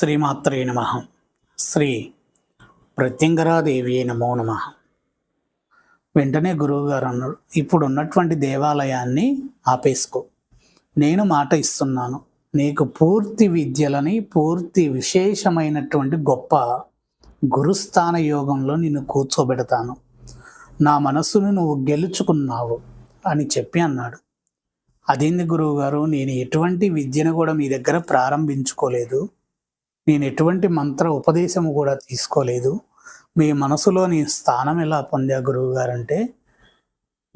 శ్రీమాత్రే నమ. శ్రీ ప్రత్యంగరాదేవి నమో నమ. వెంటనే గురువుగారు అన్నారు ఇప్పుడు ఉన్నటువంటి దేవాలయాన్ని ఆపేసుకో. నేను మాట ఇస్తున్నాను. నీకు పూర్తి విద్యలని పూర్తి విశేషమైనటువంటి గొప్ప గురుస్థాన యోగంలో నిన్ను కూర్చోబెడతాను. నా మనస్సును నువ్వు గెలుచుకున్నావు అని చెప్పి అన్నాడు. అదేంది గురువుగారు? నేను ఎటువంటి విద్యను కూడా మీ దగ్గర ప్రారంభించుకోలేదు. నేను ఎటువంటి మంత్ర ఉపదేశము కూడా తీసుకోలేదు. మీ మనసులో నీ స్థానం ఎలా పొందా గురువు గారంటే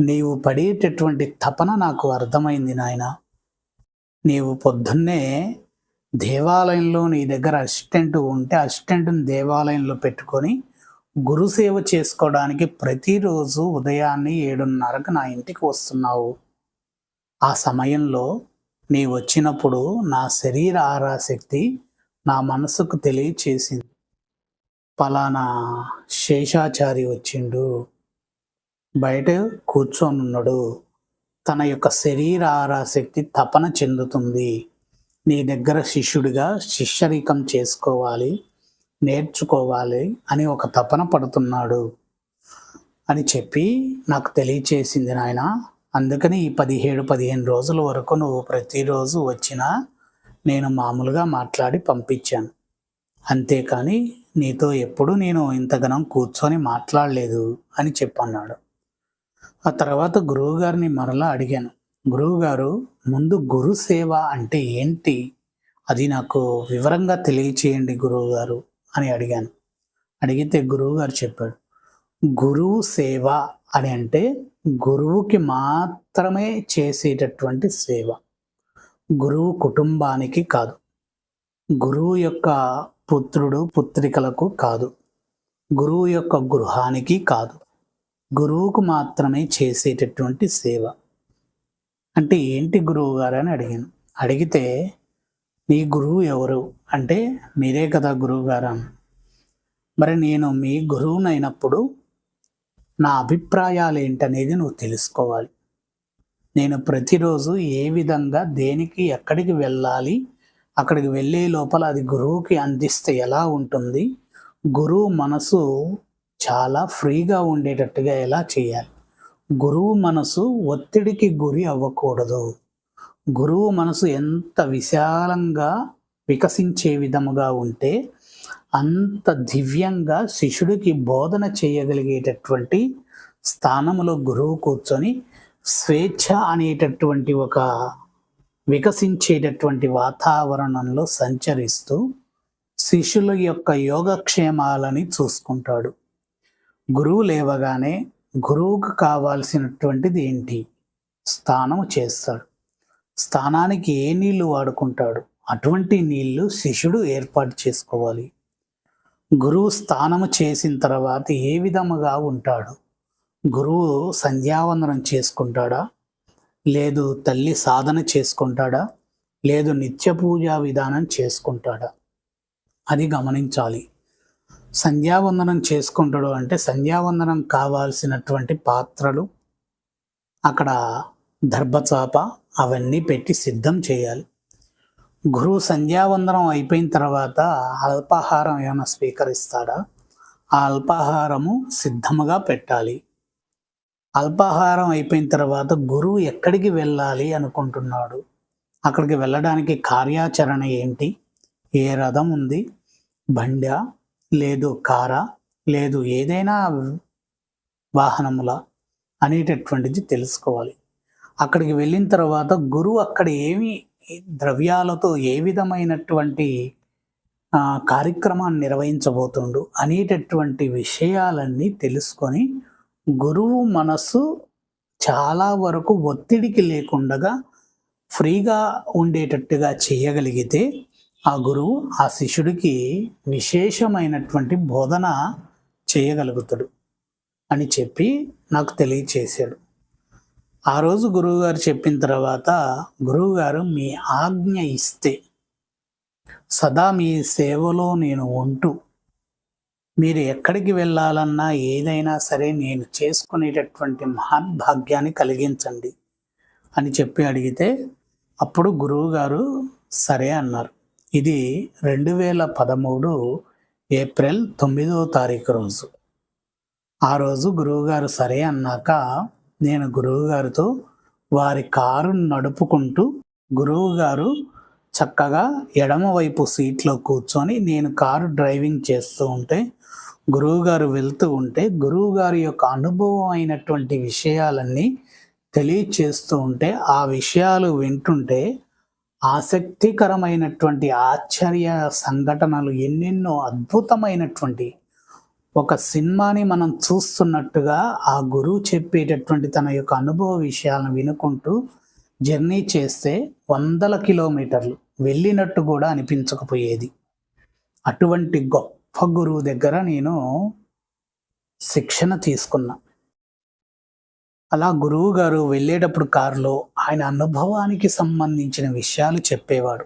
నీవు పడేటటువంటి తపన నాకు అర్థమైంది నాయన. నీవు పొద్దున్నే దేవాలయంలో నీ దగ్గర అసిస్టెంట్ ఉంటే అసిస్టెంట్ని దేవాలయంలో పెట్టుకొని గురుసేవ చేసుకోవడానికి ప్రతిరోజు ఉదయాన్నే ఏడున్నరకు నా ఇంటికి వస్తున్నావు. ఆ సమయంలో నీ వచ్చినప్పుడు నా శరీర ఆరాశక్తి నా మనసుకు తెలియచేసింది. పలానా శేషాచారి వచ్చిండు. బయట కూర్చొనున్నాడు. తన యొక్క శరీర ఆరాశక్తి తపన చెందుతుంది. నీ దగ్గర శిష్యుడిగా శిష్యరికం చేసుకోవాలి నేర్చుకోవాలి అని ఒక తపన పడుతున్నాడు. అని చెప్పి నాకు తెలియచేసింది నాయన. అందుకని ఈ పదిహేడు పదిహేను రోజుల వరకు నువ్వు ప్రతిరోజు వచ్చినా నేను మామూలుగా మాట్లాడి పంపించాను. అంతేకాని నీతో ఎప్పుడు నేను ఇంతగనం కూర్చొని మాట్లాడలేదు అని చెప్పన్నాడు. ఆ తర్వాత గురువుగారిని మరలా అడిగాను. గురువుగారు ముందు గురు సేవ అంటే ఏంటి? అది నాకు వివరంగా తెలియచేయండి గురువుగారు అని అడిగాను. అడిగితే గురువుగారు చెప్పాడు గురువు సేవ అని అంటే గురువుకి మాత్రమే చేసేటటువంటి సేవ. గురువు కుటుంబానికి కాదు. గురువు యొక్క పుత్రుడు పుత్రికలకు కాదు. గురువు యొక్క గృహానికి కాదు. గురువుకు మాత్రమే చేసేటటువంటి సేవ. అంటే ఏంటి గురువు గారు అని అడిగాను. అడిగితే మీ గురువు ఎవరు? అంటే మీరే కదా గురువు గారు మరి నేను మీ గురువునైనప్పుడు నా అభిప్రాయాలు ఏంటనేది నువ్వు తెలుసుకోవాలి. నేను ప్రతిరోజు ఏ విధంగా దేనికి ఎక్కడికి వెళ్ళాలి అక్కడికి వెళ్ళే లోపల అది గురువుకి అందిస్తే ఎలా ఉంటుంది గురువు మనసు చాలా ఫ్రీగా ఉండేటట్టుగా ఎలా చేయాలి. గురువు మనసు ఒత్తిడికి గురి అవ్వకూడదు. గురువు మనసు ఎంత విశాలంగా వికసించే విధముగా ఉంటే అంత దివ్యంగా శిష్యుడికి బోధన చేయగలిగేటటువంటి స్థానములో గురువు కూర్చొని స్వేచ్ఛ అనేటటువంటి ఒక వికసించేటటువంటి వాతావరణంలో సంచరిస్తూ శిష్యుల యొక్క యోగక్షేమాలని చూసుకుంటాడు. గురువు లేవగానే గురువుకు కావాల్సినటువంటిది ఏంటి? స్థానం చేస్తాడు. స్థానానికి ఏ నీళ్ళు వాడుకుంటాడు? అటువంటి నీళ్ళు శిష్యుడు ఏర్పాటు చేసుకోవాలి. గురువు స్థానము చేసిన తర్వాత ఏ విధముగా ఉంటాడు? గురువు సంధ్యావందనం చేసుకుంటాడా? లేదు తల్లి సాధన చేసుకుంటాడా? లేదు నిత్య పూజా విధానం చేసుకుంటాడా? అది గమనించాలి. సంధ్యావందనం చేసుకుంటాడు అంటే సంధ్యావందనం కావాల్సినటువంటి పాత్రలు అక్కడ దర్భచాప అవన్నీ పెట్టి సిద్ధం చేయాలి. గురువు సంధ్యావందనం అయిపోయిన తర్వాత అల్పాహారం ఏమైనా స్వీకరిస్తాడా? ఆ అల్పాహారము సిద్ధముగా పెట్టాలి. అల్పాహారం అయిపోయిన తర్వాత గురువు ఎక్కడికి వెళ్ళాలి అనుకుంటున్నాడు? అక్కడికి వెళ్ళడానికి కార్యాచరణ ఏంటి? ఏ రథం ఉంది? బండ లేదు కార? లేదు ఏదైనా వాహనముల అనేటటువంటిది తెలుసుకోవాలి. అక్కడికి వెళ్ళిన తర్వాత గురువు అక్కడ ఏమి ద్రవ్యాలతో ఏ విధమైనటువంటి కార్యక్రమాన్ని నిర్వహించబోతుండు అనేటటువంటి విషయాలన్నీ తెలుసుకొని గురువు మనస్సు చాలా వరకు ఒత్తిడికి లేకుండా ఫ్రీగా ఉండేటట్టుగా చేయగలిగితే ఆ గురువు ఆ శిష్యుడికి విశేషమైనటువంటి బోధన చేయగలుగుతాడు అని చెప్పి నాకు తెలియచేశాడు. ఆ రోజు గురువుగారు చెప్పిన తర్వాత గురువుగారు మీ ఆజ్ఞ ఇస్తే సదా మీ సేవలో నేను ఉంటూ మీరు ఎక్కడికి వెళ్ళాలన్నా ఏదైనా సరే నేను చేసుకునేటటువంటి మహద్భాగ్యాన్ని కలిగించండి అని చెప్పి అడిగితే అప్పుడు గురువుగారు సరే అన్నారు. ఇది రెండు వేల పదమూడు ఏప్రిల్ తొమ్మిదవ తారీఖు రోజు. ఆ రోజు గురువుగారు సరే అన్నాక నేను గురువుగారితో వారి కారు నడుపుకుంటూ గురువుగారు చక్కగా ఎడమవైపు సీట్లో కూర్చొని నేను కారు డ్రైవింగ్ చేస్తూ ఉంటే గురువుగారు వెళ్తూ ఉంటే గురువుగారి యొక్క అనుభవం అయినటువంటి విషయాలన్నీ తెలియచేస్తూ ఉంటే ఆ విషయాలు వింటుంటే ఆసక్తికరమైనటువంటి ఆశ్చర్య సంఘటనలు ఎన్నెన్నో అద్భుతమైనటువంటి ఒక సినిమాని మనం చూస్తున్నట్టుగా ఆ గురువు చెప్పేటటువంటి తన యొక్క అనుభవ విషయాలను వినుకుంటూ జర్నీ చేస్తే వందల కిలోమీటర్లు వెళ్ళినట్టు కూడా అనిపించకపోయేది. అటువంటి గొప్ప గురువు దగ్గర నేను శిక్షణ తీసుకున్నా. అలా గురువు గారు వెళ్ళేటప్పుడు కారులో ఆయన అనుభవానికి సంబంధించిన విషయాలు చెప్పేవాడు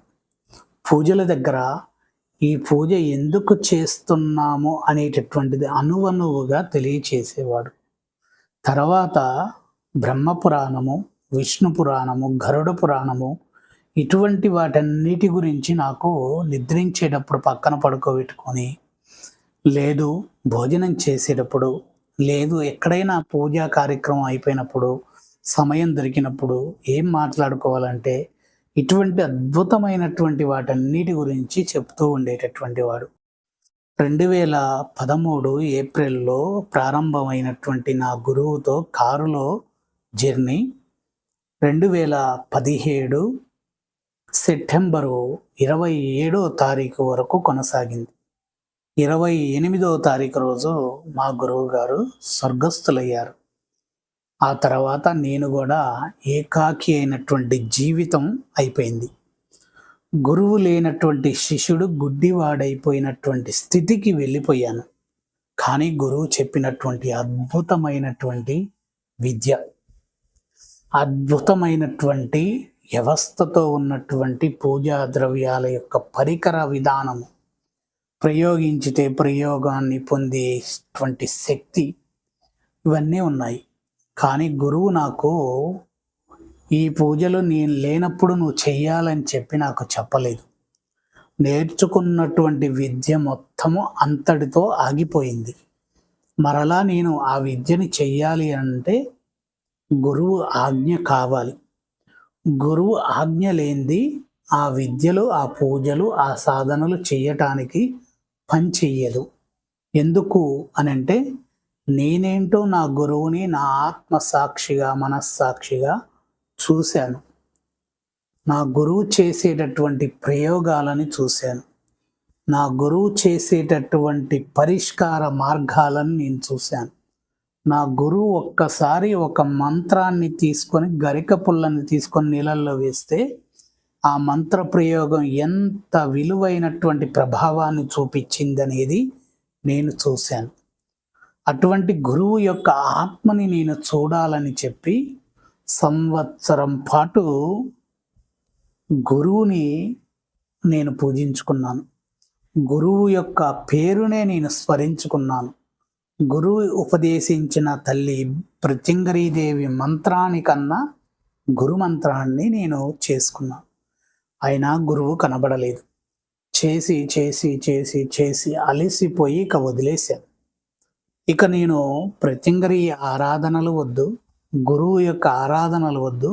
పూజల దగ్గర ఈ పూజ ఎందుకు చేస్తున్నాము అనేటటువంటిది అనువనువుగా తెలియచేసేవాడు. తర్వాత బ్రహ్మ పురాణము విష్ణు పురాణము గరుడ పురాణము ఇటువంటి వాటన్నిటి గురించి నాకు నిద్రించేటప్పుడు పక్కన పడుకోబెట్టుకొని లేదు భోజనం చేసేటప్పుడు లేదు ఎక్కడైనా పూజా కార్యక్రమం అయిపోయినప్పుడు సమయం దొరికినప్పుడు ఏం మాట్లాడుకోవాలంటే ఇటువంటి అద్భుతమైనటువంటి వాటన్నిటి గురించి చెప్తూ ఉండేటటువంటి వాడు. రెండు వేల పదమూడు ఏప్రిల్లో ప్రారంభమైనటువంటి నా గురువుతో కారులో జర్నీ. రెండు వేల పదిహేడు సెప్టెంబరు ఇరవై ఏడో తారీఖు వరకు కొనసాగింది. ఇరవై ఎనిమిదవ తారీఖు రోజు మా గురువు గారు స్వర్గస్థులయ్యారు. ఆ తర్వాత నేను కూడా ఏకాకి అయినటువంటి జీవితం అయిపోయింది. గురువు లేనటువంటి శిష్యుడు గుడ్డివాడైపోయినటువంటి స్థితికి వెళ్ళిపోయాను. కానీ గురువు చెప్పినటువంటి అద్భుతమైనటువంటి విద్య అద్భుతమైనటువంటి వ్యవస్థతో ఉన్నటువంటి పూజా ద్రవ్యాల యొక్క పరికర విధానము ప్రయోగించితే ప్రయోగాన్ని పొందేటువంటి శక్తి ఇవన్నీ ఉన్నాయి. కానీ గురువు నాకు ఈ పూజలు నేను లేనప్పుడు నువ్వు చెయ్యాలని చెప్పి నాకు చెప్పలేదు. నేర్చుకున్నటువంటి విద్య మొత్తము అంతటితో ఆగిపోయింది. మరలా నేను ఆ విద్యని చెయ్యాలి అంటే గురువు ఆజ్ఞ కావాలి. గురువు ఆజ్ఞ లేనిది ఆ విద్యలు ఆ పూజలు ఆ సాధనలు చేయటానికి పని చెయ్యదు. ఎందుకు అని అంటే నేనేంటో నా గురువుని నా ఆత్మ సాక్షిగా మనస్సాక్షిగా చూశాను. నా గురువు చేసేటటువంటి ప్రయోగాలని చూశాను. నా గురువు చేసేటటువంటి పరిష్కార మార్గాలను నేను చూశాను. నా గురువు ఒక్కసారి ఒక మంత్రాన్ని తీసుకొని గరిక పుల్లని తీసుకొని నీళ్ళల్లో వేస్తే ఆ మంత్ర ప్రయోగం ఎంత విలువైనటువంటి ప్రభావాన్ని చూపించిందనేది నేను చూశాను. అటువంటి గురువు యొక్క ఆత్మని నేను చూడాలని చెప్పి సంవత్సరం పాటు గురువుని నేను పూజించుకున్నాను. గురువు యొక్క పేరునే నేను స్మరించుకున్నాను. గురువు ఉపదేశించిన తల్లి ప్రత్యంగరీదేవి మంత్రానికన్నా గురు మంత్రాన్ని నేను చేసుకున్నాను. అయినా గురువు కనబడలేదు. చేసి చేసి చేసి చేసి అలసిపోయి ఇక వదిలేశాను. ఇక నేను ప్రత్యంగరి ఆరాధనలు వద్దు గురువు యొక్క ఆరాధనలు వద్దు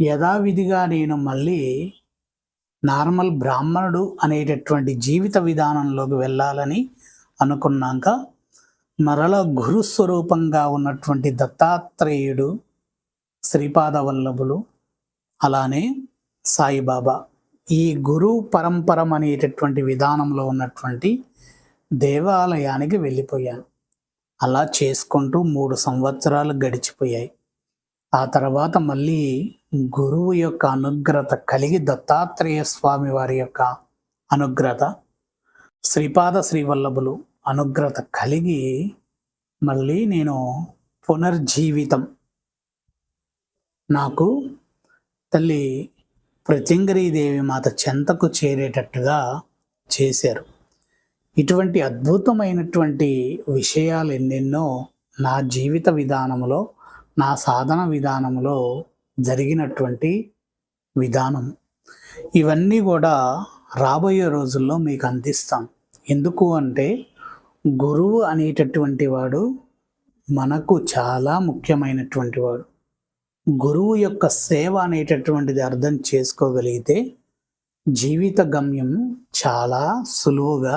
యథావిధిగా నేను మళ్ళీ నార్మల్ బ్రాహ్మణుడు అనేటటువంటి జీవిత విధానంలోకి వెళ్ళాలని అనుకున్నాక మరల గురుస్వరూపంగా ఉన్నటువంటి దత్తాత్రేయుడు శ్రీపాద వల్లభులు అలానే సాయిబాబా ఈ గురు పరంపరం అనేటటువంటి విధానంలో ఉన్నటువంటి దేవాలయానికి వెళ్ళిపోయాను. అలా చేసుకుంటూ మూడు సంవత్సరాలు గడిచిపోయాయి. ఆ తర్వాత మళ్ళీ గురువు యొక్క అనుగ్రత కలిగి దత్తాత్రేయ స్వామి వారి యొక్క అనుగ్రత శ్రీపాద శ్రీవల్లభులు అనుగ్రత కలిగి మళ్ళీ నేను పునర్జీవితం. నాకు తల్లి ప్రతింగరీదేవి మాత చెంతకు చేరేటట్టుగా చేశారు. ఇటువంటి అద్భుతమైనటువంటి విషయాలు ఎన్నెన్నో నా జీవిత విధానంలో నా సాధన విధానంలో జరిగినటువంటి విధానం. ఇవన్నీ కూడా రాబోయే రోజుల్లో మీకు అందిస్తాం. ఎందుకు అంటే గురువు అనేటటువంటి వాడు మనకు చాలా ముఖ్యమైనటువంటి వాడు. గురువు యొక్క సేవ అనేటటువంటిది అర్థం చేసుకోగలిగితే జీవిత గమ్యం చాలా సులువుగా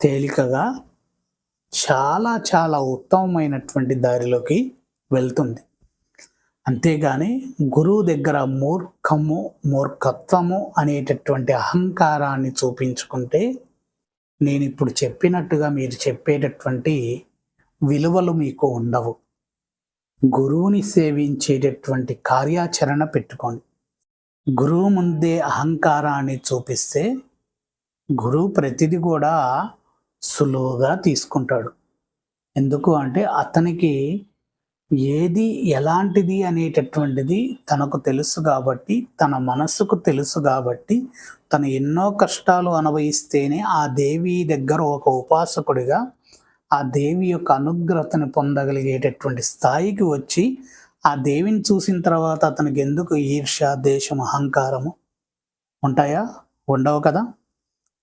తేలికగా చాలా చాలా ఉత్తమమైనటువంటి దారిలోకి వెళ్తుంది. అంతేగాని గురువు దగ్గర మూర్ఖము మూర్ఖత్వము అనేటటువంటి అహంకారాన్ని చూపించుకుంటే నేను ఇప్పుడు చెప్పినట్టుగా మీరు చెప్పేటటువంటి విలువలు మీకు ఉండవు. గురువుని సేవించేటటువంటి కార్యాచరణ పెట్టుకోండి. గురువు ముందే అహంకారాన్ని చూపిస్తే గురువు ప్రతిదీ కూడా సులువుగా తీసుకుంటాడు. ఎందుకు అంటే అతనికి ఏది ఎలాంటిది అనేటటువంటిది తనకు తెలుసు కాబట్టి తన మనసుకు తెలుసు కాబట్టి తను ఎన్నో కష్టాలు అనుభవిస్తేనే ఆ దేవి దగ్గర ఒక ఉపాసకుడిగా ఆ దేవి యొక్క అనుగ్రతను పొందగలిగేటటువంటి స్థాయికి వచ్చి ఆ దేవిని చూసిన తర్వాత అతనికి ఎందుకు ఈర్ష దేశం అహంకారము ఉంటాయా? ఉండవు కదా?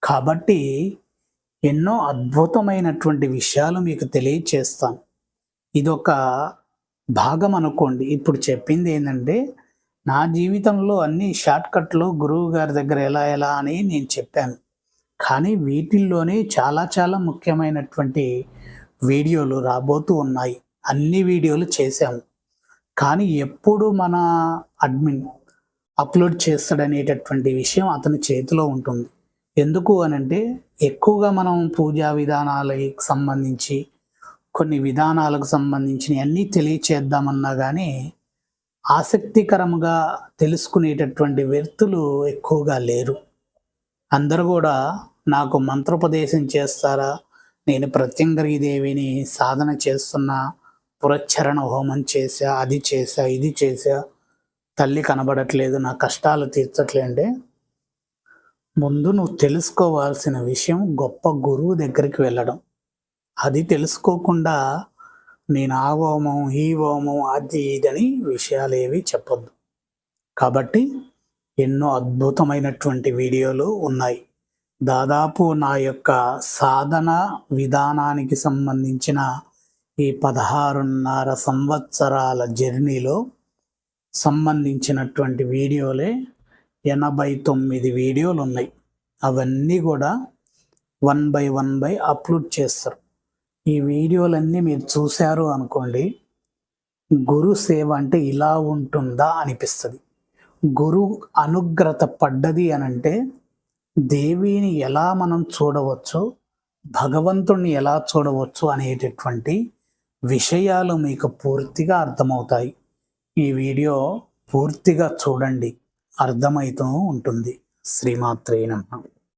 కాబట్టి ఎన్నో అద్భుతమైనటువంటి విషయాలు మీకు తెలియచేస్తాను. ఇదొక భాగం అనుకోండి. ఇప్పుడు చెప్పింది ఏంటంటే నా జీవితంలో అన్ని షార్ట్కట్లు గురువు గారి దగ్గర ఎలా ఎలా అని నేను చెప్పాను. కానీ వీటిల్లోనే చాలా చాలా ముఖ్యమైనటువంటి వీడియోలు రాబోతూ ఉన్నాయి. అన్ని వీడియోలు చేశాము. కానీ ఎప్పుడు మన అడ్మిన్ అప్లోడ్ చేస్తాడనేటటువంటి విషయం అతని చేతిలో ఉంటుంది. ఎందుకు అనంటే ఎక్కువగా మనం పూజా విధానాలకి సంబంధించి కొన్ని విధానాలకు సంబంధించిన అన్నీ తెలియచేద్దామన్నా కానీ ఆసక్తికరంగా తెలుసుకునేటటువంటి వ్యక్తులు ఎక్కువగా లేరు. అందరూ కూడా నాకు మంత్రోపదేశం చేస్తారా? నేను ప్రత్యంగరీదేవిని సాధన చేస్తున్నా పురచ్చరణ హోమం చేశా అది చేశా ఇది చేశా. తల్లి కనబడట్లేదు నా కష్టాలు తీర్చట్లేంటే ముందు నువ్వు తెలుసుకోవాల్సిన విషయం గొప్ప గురువు దగ్గరికి వెళ్ళడం. అది తెలుసుకోకుండా నేను ఆ హోమం ఈ హోమం అది ఇదని విషయాలు ఏవి చెప్పొద్దు. కాబట్టి ఎన్నో అద్భుతమైనటువంటి వీడియోలు ఉన్నాయి. దాదాపు నా యొక్క సాధన విధానానికి సంబంధించిన ఈ పదహారున్నర సంవత్సరాల జర్నీలో సంబంధించినటువంటి వీడియోలే ఎనభై తొమ్మిది వీడియోలు ఉన్నాయి. అవన్నీ కూడా one by one by upload చేస్తారు. ఈ వీడియోలన్నీ మీరు చూశారు అనుకోండి గురు సేవ అంటే ఇలా ఉంటుందా అనిపిస్తుంది. గురు అనుగ్రత పడ్డది అని అంటే దేవిని ఎలా మనం చూడవచ్చు భగవంతుణ్ణి ఎలా చూడవచ్చు అనేటటువంటి విషయాలు మీకు పూర్తిగా అర్థమవుతాయి. ఈ వీడియో పూర్తిగా చూడండి. అర్థమవుతూ ఉంటుంది. శ్రీమాత్రే